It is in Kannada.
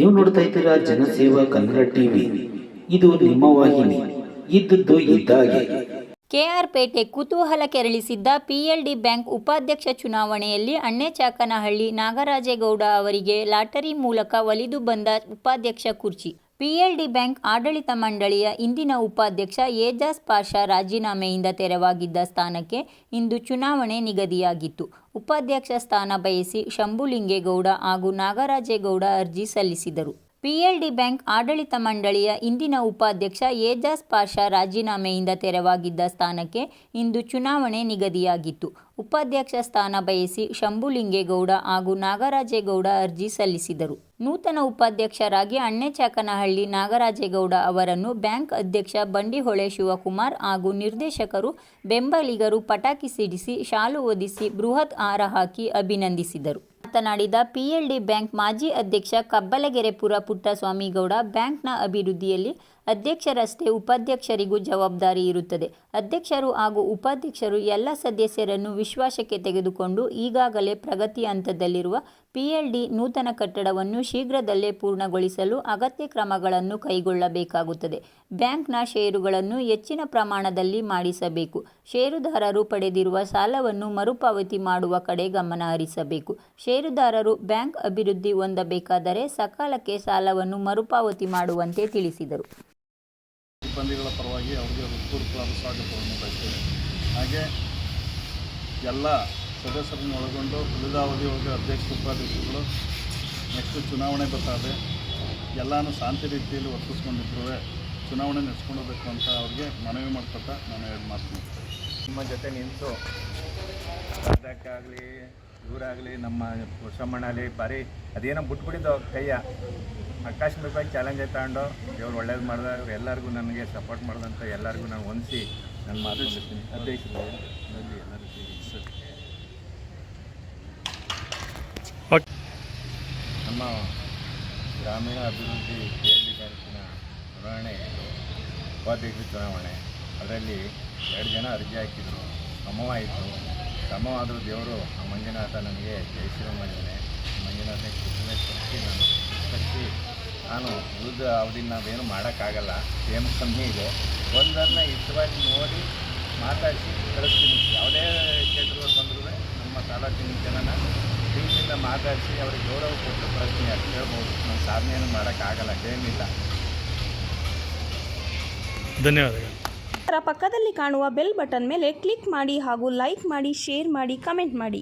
ನೀವು ನೋಡ್ತಾ ಇದ್ದೀರಾ ಜನಸೇವಾ ಕನ್ನಡ ಟಿವಿ. ಇದು ನಿಮ್ಮ ವಾಹಿನಿ. ಇದ್ದದ್ದು ಇದ್ದಾಗೆ. ಕೆಆರ್ಪೇಟೆ ಕುತೂಹಲ ಕೆರಳಿಸಿದ್ದ ಪಿಎಲ್ಡಿ ಬ್ಯಾಂಕ್ ಉಪಾಧ್ಯಕ್ಷ ಚುನಾವಣೆಯಲ್ಲಿ ಅಣ್ಣೆಚಾಕನಹಳ್ಳಿ ನಾಗರಾಜೇಗೌಡ ಅವರಿಗೆ ಲಾಟರಿ ಮೂಲಕ ಒಲಿದು ಬಂದ ಉಪಾಧ್ಯಕ್ಷ ಕುರ್ಚಿ. ಪಿಎಲ್ಡಿ ಬ್ಯಾಂಕ್ ಆಡಳಿತ ಮಂಡಳಿಯ ಇಂದಿನ ಉಪಾಧ್ಯಕ್ಷ ಏಜಾಸ್ ಪಾಷಾ ರಾಜೀನಾಮೆಯಿಂದ ತೆರವಾಗಿದ್ದ ಸ್ಥಾನಕ್ಕೆ ಇಂದು ಚುನಾವಣೆ ನಿಗದಿಯಾಗಿತ್ತು. ಉಪಾಧ್ಯಕ್ಷ ಸ್ಥಾನ ಬಯಸಿ ಶಂಭುಲಿಂಗೇಗೌಡ ಹಾಗೂ ನಾಗರಾಜೇಗೌಡ ಅರ್ಜಿ ಸಲ್ಲಿಸಿದರು. ಪಿಎಲ್ಡಿ ಬ್ಯಾಂಕ್ ಆಡಳಿತ ಮಂಡಳಿಯ ಇಂದಿನ ಉಪಾಧ್ಯಕ್ಷ ಏಜಾಸ್ ಪಾಷಾ ರಾಜೀನಾಮೆಯಿಂದ ತೆರವಾಗಿದ್ದ ಸ್ಥಾನಕ್ಕೆ ಇಂದು ಚುನಾವಣೆ ನಿಗದಿಯಾಗಿತ್ತು. ಉಪಾಧ್ಯಕ್ಷ ಸ್ಥಾನ ಬಯಸಿ ಶಂಭುಲಿಂಗೇಗೌಡ ಹಾಗೂ ನಾಗರಾಜೇಗೌಡ ಅರ್ಜಿ ಸಲ್ಲಿಸಿದರು. ನೂತನ ಉಪಾಧ್ಯಕ್ಷರಾಗಿ ಅಣ್ಣೆಚಾಕನಹಳ್ಳಿ ನಾಗರಾಜೇಗೌಡ ಅವರನ್ನು ಬ್ಯಾಂಕ್ ಅಧ್ಯಕ್ಷ ಬಂಡಿಹೊಳೆ ಶಿವಕುಮಾರ್ ಹಾಗೂ ನಿರ್ದೇಶಕರು ಬೆಂಬಲಿಗರು ಪಟಾಕಿ ಸಿಡಿಸಿ ಶಾಲು ಒದಿಸಿ ಬೃಹತ್ ಹಾರ ಹಾಕಿ ಅಭಿನಂದಿಸಿದರು. ಮಾತನಾಡಿದ ಪಿಎಲ್ಡಿ ಬ್ಯಾಂಕ್ ಮಾಜಿ ಅಧ್ಯಕ್ಷ ಕಬ್ಬಲಗೆರೆಪುರ ಪುಟ್ಟಸ್ವಾಮಿಗೌಡ ಬ್ಯಾಂಕ್ನ ಅಭಿವೃದ್ಧಿಯಲ್ಲಿ ಅಧ್ಯಕ್ಷರಷ್ಟೇ ಉಪಾಧ್ಯಕ್ಷರಿಗೂ ಜವಾಬ್ದಾರಿ ಇರುತ್ತದೆ. ಅಧ್ಯಕ್ಷರು ಹಾಗೂ ಉಪಾಧ್ಯಕ್ಷರು ಎಲ್ಲ ಸದಸ್ಯರನ್ನು ವಿಶ್ವಾಸಕ್ಕೆ ತೆಗೆದುಕೊಂಡು ಈಗಾಗಲೇ ಪ್ರಗತಿ ಹಂತದಲ್ಲಿರುವ ಪಿಎಲ್ಡಿ ನೂತನ ಕಟ್ಟಡವನ್ನು ಶೀಘ್ರದಲ್ಲೇ ಪೂರ್ಣಗೊಳಿಸಲು ಅಗತ್ಯ ಕ್ರಮಗಳನ್ನು ಕೈಗೊಳ್ಳಬೇಕಾಗುತ್ತದೆ. ಬ್ಯಾಂಕ್ನ ಷೇರುಗಳನ್ನು ಹೆಚ್ಚಿನ ಪ್ರಮಾಣದಲ್ಲಿ ಮಾಡಿಸಬೇಕು. ಷೇರುದಾರರು ಪಡೆದಿರುವ ಸಾಲವನ್ನು ಮರುಪಾವತಿ ಮಾಡುವ ಕಡೆ ಗಮನ ಹರಿಸಬೇಕು. ಷೇರುದಾರರು ಬ್ಯಾಂಕ್ ಅಭಿವೃದ್ಧಿ ಹೊಂದಬೇಕಾದರೆ ಸಕಾಲಕ್ಕೆ ಸಾಲವನ್ನು ಮರುಪಾವತಿ ಮಾಡುವಂತೆ ತಿಳಿಸಿದರು. ಸಿಬ್ಬಂದಿಗಳ ಪರವಾಗಿ ಅವರಿಗೆ ಹೃತ್ಪೂರ್ವಕವಾದ ಸ್ವಾಗತವನ್ನು ಬಯಸ್ತೇವೆ ಹಾಗೆ ಎಲ್ಲ ಸದಸ್ಯರನ್ನು ಒಳಗೊಂಡು ಉಳಿದ ಅವಧಿಯೊಳಗೆ ಅಧ್ಯಕ್ಷ ಉಪಾಧ್ಯಕ್ಷರುಗಳು ನೆಕ್ಸ್ಟ್ ಚುನಾವಣೆ ಬರ್ತಾರೆ ಎಲ್ಲನೂ ಶಾಂತಿ ರೀತಿಯಲ್ಲಿ ವರ್ತಿಸ್ಕೊಂಡಿದ್ರು ಚುನಾವಣೆ ನಡೆಸ್ಕೊಂಡು ಹೋಗ್ಬೇಕು ಅಂತ ಅವ್ರಿಗೆ ಮನವಿ ಮಾಡ್ಕೊತಾ ನಾನು ಎರಡು ಮಾತು ನಿಮ್ಮ ಜೊತೆ ನಿಂತು ಆಗಲಿ ಇವರಾಗಲಿ ನಮ್ಮ ಆಗಲಿ ಭಾರಿ ಅದೇನೋ ಬಿಟ್ಬಿಟ್ಟಿದ್ದು ಕೈಯ. ಆಕಾಶಮುಖವಾಗಿ ಚಾಲೆಂಜ್ ತಗೊಂಡು ಇವ್ರು ಒಳ್ಳೇದು ಮಾಡ್ದ ಎಲ್ಲರಿಗೂ ನನಗೆ ಸಪೋರ್ಟ್ ಮಾಡಿದಂಥ ಎಲ್ಲರಿಗೂ ನಾನು ಹೊಂದಿಸಿ ನನ್ನ ಮಾತು ಸರ್ ನಮ್ಮ ಗ್ರಾಮೀಣ ಅಭಿವೃದ್ಧಿ ಕೆ ಎಲ್ ಡಿ ಬ್ಯಾಂಕಿನ ಚುನಾವಣೆ ಉಪಾಧ್ಯಕ್ಷ ಚುನಾವಣೆ. ಅದರಲ್ಲಿ ಎರಡು ಜನ ಅರ್ಜಿ ಹಾಕಿದರು ಸಮವಾಯಿತು ಸಮವಾದರೂ ದೇವರು ಆ ಮಂಜುನಾಥ ನನಗೆ ಜಯಶ್ರೀ ಮಾಡಿದ್ದಾನೆ ಮಂಜುನಾಥ ಕೃಷ್ಣ ಕಟ್ಟಿ ನಾನು ಕಟ್ಟಿ ನಾನು ಉಳಿದ ಅವಧಿನ ನಾವೇನು ಮಾಡೋಕ್ಕಾಗಲ್ಲ. ಏನು ಕಮ್ಮಿ ಇದೆ. ಒಂದನ್ನ ಇಷ್ಟವಾಗಿ ನೋಡಿ ಮಾತಾಡಿಸಿ ಕಳಿಸ್ತೀನಿ. ಯಾವುದೇ ಕ್ಷೇತ್ರಗಳು ಬಂದರೂ ನಮ್ಮ ತಾಲೂಕಿನ ಜನನ ಪ್ರೀತಿಯಿಂದ ಮಾತಾಡಿಸಿ ಅವ್ರಿಗೆ ಗೌರವ ಕೊಟ್ಟು ಪ್ರಶ್ನೆ ಅಷ್ಟು ಹೇಳ್ಬೋದು. ನಾನು ಸಾಧನೆಯನ್ನು ಮಾಡೋಕ್ಕಾಗಲ್ಲ ಏನಿಲ್ಲ ಧನ್ಯವಾದಗಳು. ಅದರ ಪಕ್ಕದಲ್ಲಿ ಕಾಣುವ ಬೆಲ್ ಬಟನ್ ಮೇಲೆ ಕ್ಲಿಕ್ ಮಾಡಿ ಹಾಗೂ ಲೈಕ್ ಮಾಡಿ, ಶೇರ್ ಮಾಡಿ, ಕಮೆಂಟ್ ಮಾಡಿ.